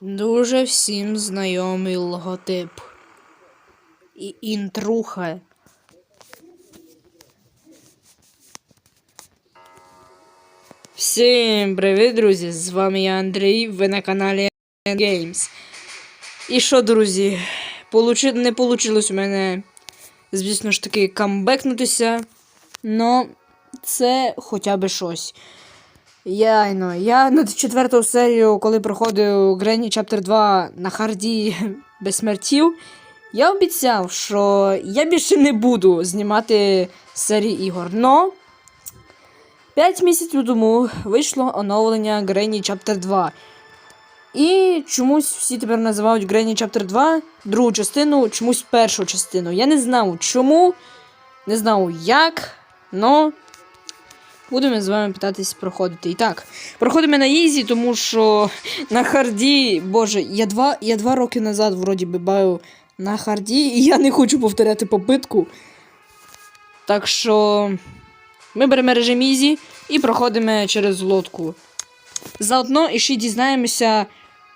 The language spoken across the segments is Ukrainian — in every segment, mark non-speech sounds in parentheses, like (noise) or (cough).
Дуже всім знайомий логотип. І інтруха. Всім привіт, друзі! З вами я Андрій, ви на каналі Games. І що, друзі? Получи... Не вийшло у мене, звісно ж таки, камбекнутися. Но це хоча б щось. Яйно, я на четверту серію, коли проходив Granny Chapter 2 на харді (laughs) без смертів, я обіцяв, що я більше не буду знімати серії ігор. Но 5 місяців тому вийшло оновлення Granny Chapter 2. І чомусь всі тепер називають Granny Chapter 2 другу частину, чомусь першу частину. Я не знав чому, не знав як, но будемо з вами питатись проходити. І так, проходимо на Ізі, тому що на харді, боже, я два, я два роки назад вроді би баю на харді, і я не хочу повторяти попитку. Так що ми беремо режим Ізі і проходимо через лодку. Заодно і ще дізнаємося,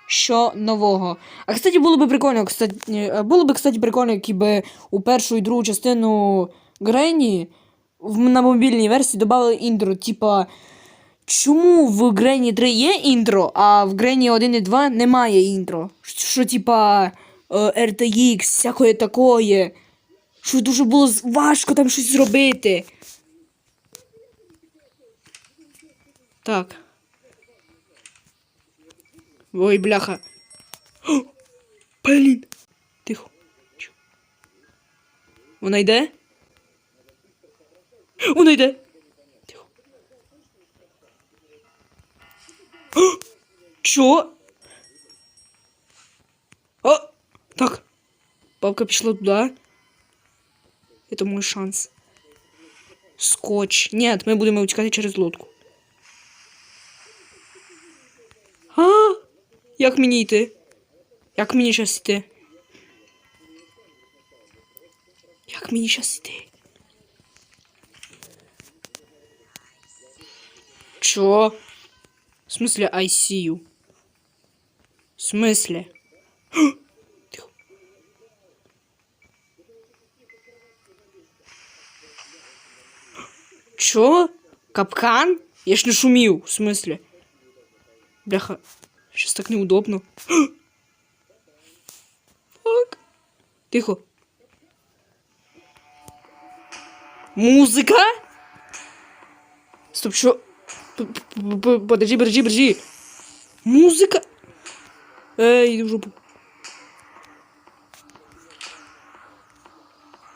що нового. А кстати, було би прикольно, кстати, було би, кстати, прикольно, якби у першу і другу частину Грені на мобільній версії додали інтро. Типа, чому в Грені 3 є інтро, а в Грені 1 і 2 немає інтро? Що, типа, е, RTX, всякое такое. Що дуже було важко там щось зробити. Так. Ой, бляха. (gasps) Блін. Тихо. Вона йде? Вона йде. Тихо. О, О! Так. Бабка пішла туди. Это мой шанс. Скотч. Нет, ми будемо утікати через лодку. А? Як мені йти? Як мені зараз йти? Як мені зараз йти? Чо? В смысле I see you? В смысле? (gasps) Чо? Капкан? Я ж не шумів, в смысле? Бляха, сейчас так неудобно. (gasps) Фак. Тихо. Музыка? Стоп, що? П- п- п- Подожди, подожди, подожди. Музика? Ей, іди в жопу.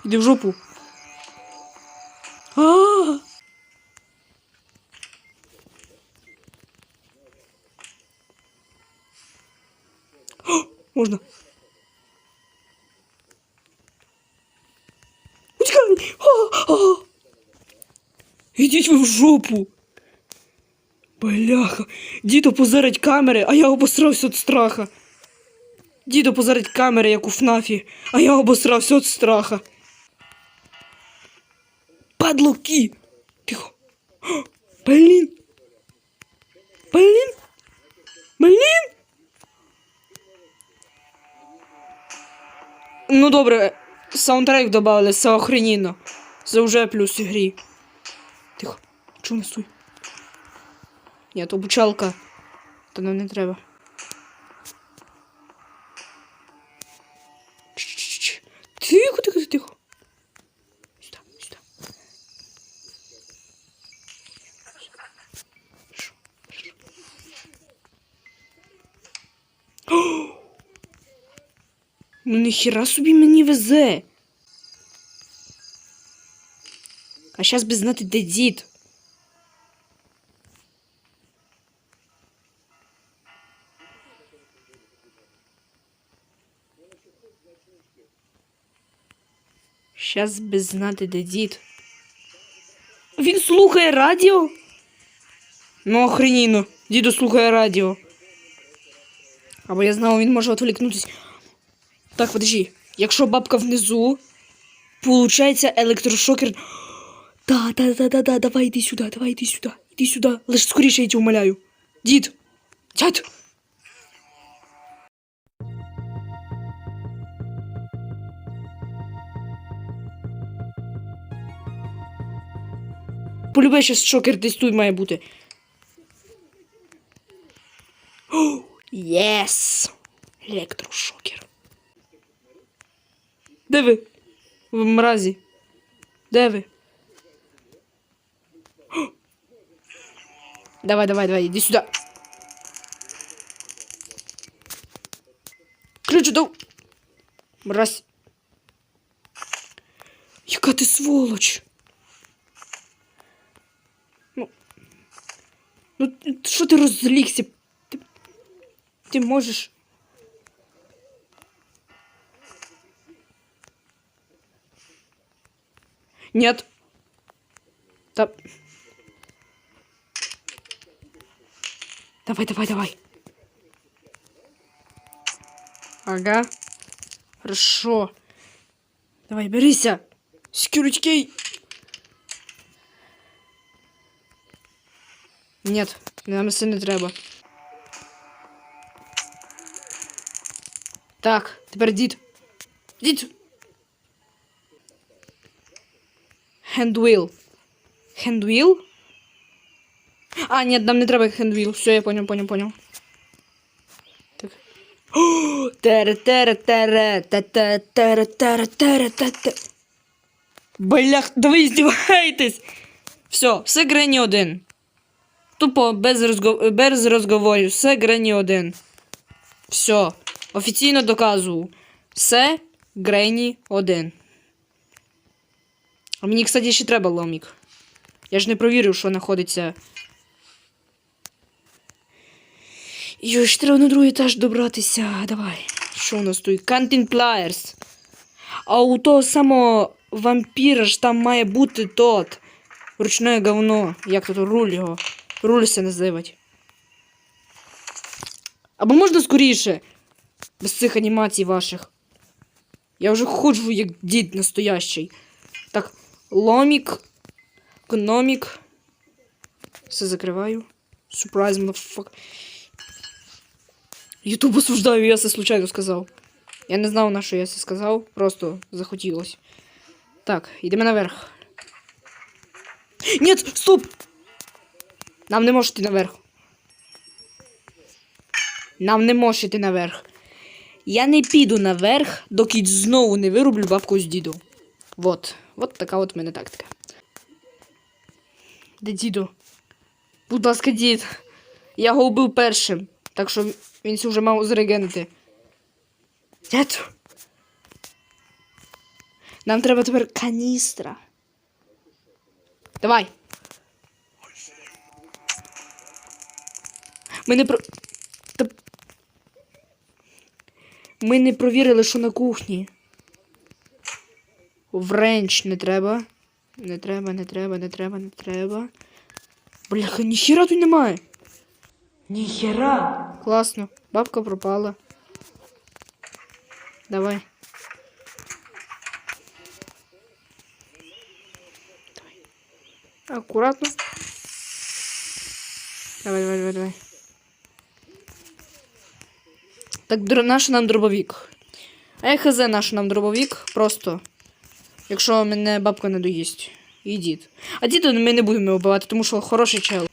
Іди в жопу. А! (gasps) Можна. Утікай! А, а. Ідіть ви в жопу. Бляха. Дідо позарить камери, а я обосрався від страха. Дідо позарить камери, як у ФНАФі, а я обосрався від страха. Падлуки! Тихо. Блін. Блін. Блін. Ну добре, саундтрек добавили, це охрененно. Це вже плюс ігрі. Тихо, чому не стой? Ні, то бучалка. То нам не треба. Тихо, тихо, тихо. Шо. О! (gasps) Ну ніхіра собі мені везе. А зараз би знати, де дід. Щас би знати, де дід. Він слухає радіо? Ну, охреніно. Діду слухає радіо. Або я знав, він може відволікнутися. Так, подожди. Якщо бабка внизу, получається електрошокер. Да, да, да, да, да, давай іди сюди, давай іди сюди, іди сюди. Лише скоріше я тебе умоляю. Дід! Дядь! Полюбе щас шокер десь тут має бути. Єс! Електрошокер. Де ви? В мразі. Де ви? Давай, давай, давай, іди сюди. Ключ дав. Мразь. Яка ти сволоч? Ну, що ти розлігся? Ти, ти можеш. Нет. Да. Давай, давай, давай. Ага. Хорошо. Давай, берися. Security Нет, нам це не треба. Так, тепер дід. Дід. Хендвіл. Хендвіл? А, нет, нам не треба хендвіл. Все, я понял, понял, понял. Так. Тере тере тере те те тере тере тере те те Блях, да ви здіваєтесь! Все, все Грені один. Тупо без, розго... без розговорів, все Грені один. Все. Офіційно доказую. Все Грені один. А мені, кстати, ще треба ломік. Я ж не провірив, що знаходиться. Йой, ж треба на другий етаж добратися. Давай. Що у нас тут? Canting Pliers. А у того самого вампіра ж там має бути тот. Ручне говно. Як тут руль його? Руль це називать. Або можна скоріше. Без цих анімацій ваших. Я вже ходжу як дід настоящий. Так, ломік, економік. Все закриваю. Surprise, motherfucker. Ютуб осуждаю, я це случайно сказав. Я не знав, на що я це сказав, просто захотілось. Так, йдемо наверх. Нет, стоп! Нам не може йти наверх. Нам не може йти наверх. Я не піду наверх, доки знову не вирублю бабку з діду. Вот. Вот така от мене тактика. Де діду? Будь ласка, дід. Я його вбив першим. Так що він вже мав зрегенити. Дід. Нам треба тепер каністра. Давай. Ми не про. Та... Ми не провірили, що на кухні. Вренч не треба. Не треба, не треба, не треба, не треба. Бляха, ніхіра тут немає. Ніхера. Класно. Бабка пропала. Давай. Давай. Аккуратно. Давай, давай, давай, давай. Так, наш нам дробовик. А я хз наш нам дробовик. Просто. Якщо мене бабка не доїсть. І дід. А діда ми не будемо вбивати, тому що хороший чел.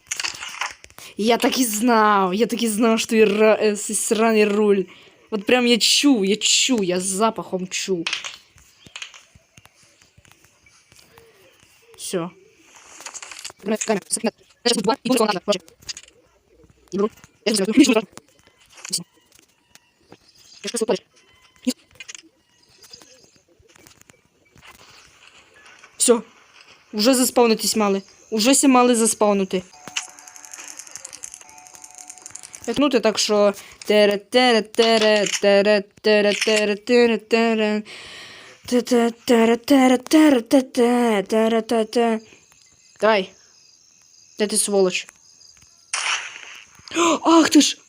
Я так и знал, я так и знал, что и ра- э, сраный руль. Вот прям я чу, я чу, я с запахом чу. Все. Все. Уже заспавнитись мали. Уже ся мали заспавнити. Етнути так, що тере тере тере тере тере тере тере тере тере тере тере тере тере тере тере Давай. Де ти сволоч? (gasps) Ах ти ж!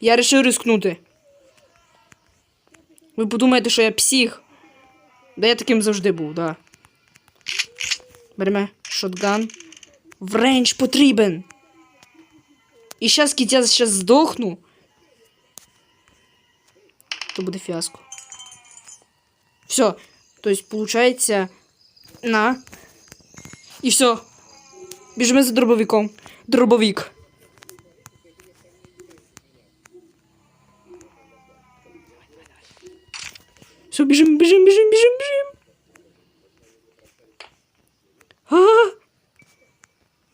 Я решив рискнути. Ви подумаєте, що я псих. Да я таким завжди був, да. Беремо шотган. В рейндж потрібен. І кіт я щас здохну. То буде фіаско. Все. Тобто, получається, На. І все. Біжимо за дробовиком. Дробовик. Все, біжим, біжим, біжим, біжим, біжим. А!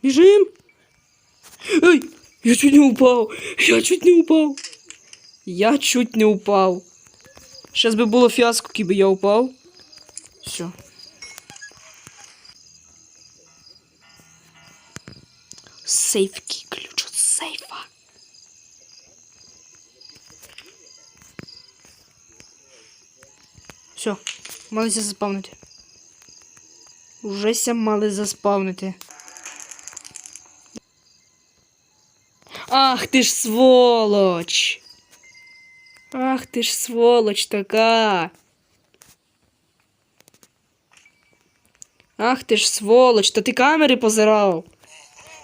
Біжим. Ой, я чуть не упав. Я чуть не упав. Я чуть не упав. Сейчас би було фіаско, кіби я упав. Все. Сейфки, ключ от сейфа. Все, малися. Уже ся мали заспавнити. Ах ти ж сволоч! Ах ти ж сволоч така. Ах ти ж сволоч, та ти камери позирав.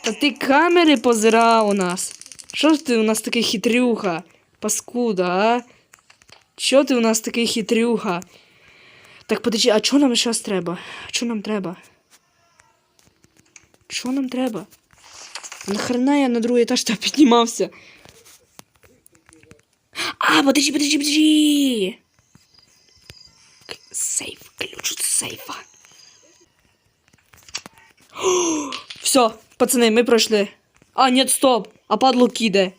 Та ти камери позирав у нас. Що ж ти у нас такий хитрюха? Паскуда, а? Що ти у нас такий хитрюха? Так, подожди, а що нам зараз треба? Що нам треба? Що нам треба? Нахрена я на другий етаж та піднімався? А, подожди, подожди, подожди. К- Сейф, ключ від сейфа. (gasps) Все, пацани, ми пройшли. А, нет, стоп. А падло киде.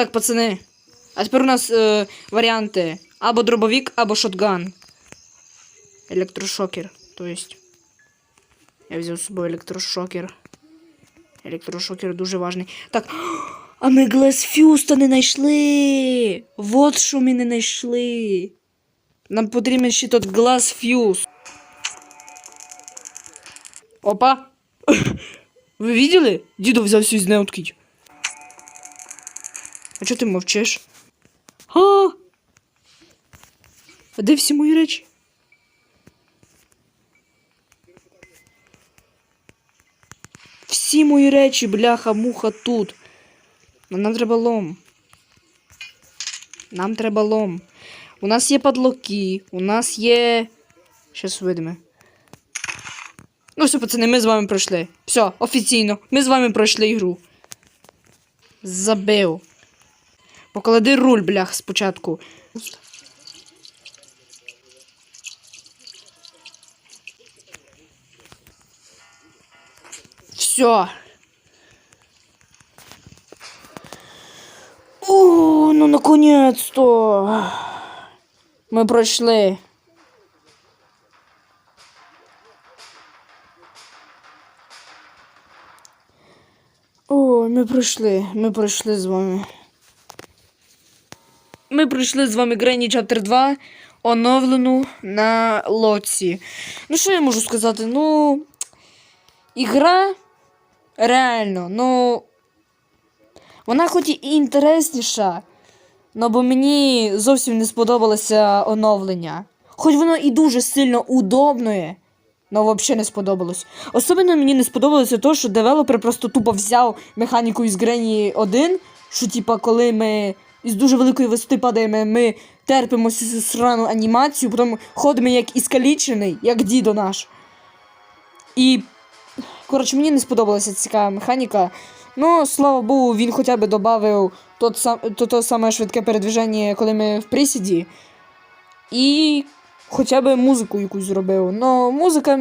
Так, пацани. А тепер у нас е, варіанти. Або дробовик, або шотган. Електрошокер. То есть. Я взяв з собою електрошокер. Електрошокер дуже важний. Так. А ми Глесфюста не знайшли. Вот що ми не знайшли. Нам потрібен ще тот Гласфюз. Опа. (laughs) Ви видели? Діду взяв всю з неоткить. А чого ти мовчиш? А! А де всі мої речі? Всі мої речі, бляха, муха тут. Ну, Нам треба лом. Нам треба лом. У нас є падлоки, у нас є. Щас видимо. Ну все, пацани, ми з вами пройшли. Все, офіційно. Ми з вами пройшли ігру. Забив. Поклади руль, блях, спочатку. Все. О, ну наконец-то. Ми пройшли. О, ми пройшли. Ми пройшли з вами. Ми пройшли з вами Granny Chapter 2, оновлену на лоці. Ну, що я можу сказати? Ну. Ігра реально, ну. Вона хоч і інтересніша, но бо мені зовсім не сподобалося оновлення. Хоч воно і дуже сильно удобне, но взагалі не сподобалось. Особливо мені не сподобалося те, що девелопер просто тупо взяв механіку із Грені 1, що, типа, коли ми із дуже великої висоти падаємо, ми терпимо цю срану анімацію, потім ходимо як іскалічений, як дідо наш. І Коротше, мені не сподобалася ця механіка. Ну, слава Богу, він хоча б додав то, то, саме швидке передвиження, коли ми в присіді. І хоча б музику якусь зробив. Ну, музика,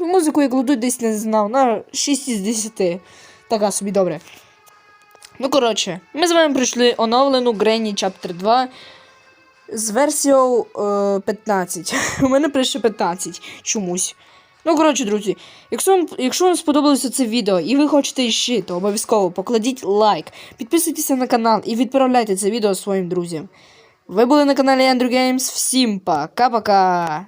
музику я кладу десь не знав. На 6 із 10. Така собі добре. Ну, коротше, ми з вами пройшли оновлену Granny Chapter 2 з версією е, 15. (laughs) У мене прийшло 15 чомусь. Ну, коротше, друзі, якщо вам, якщо вам сподобалося це відео і ви хочете ще, то обов'язково покладіть лайк, підписуйтеся на канал і відправляйте це відео своїм друзям. Ви були на каналі Andrew Games. Всім пока-пока!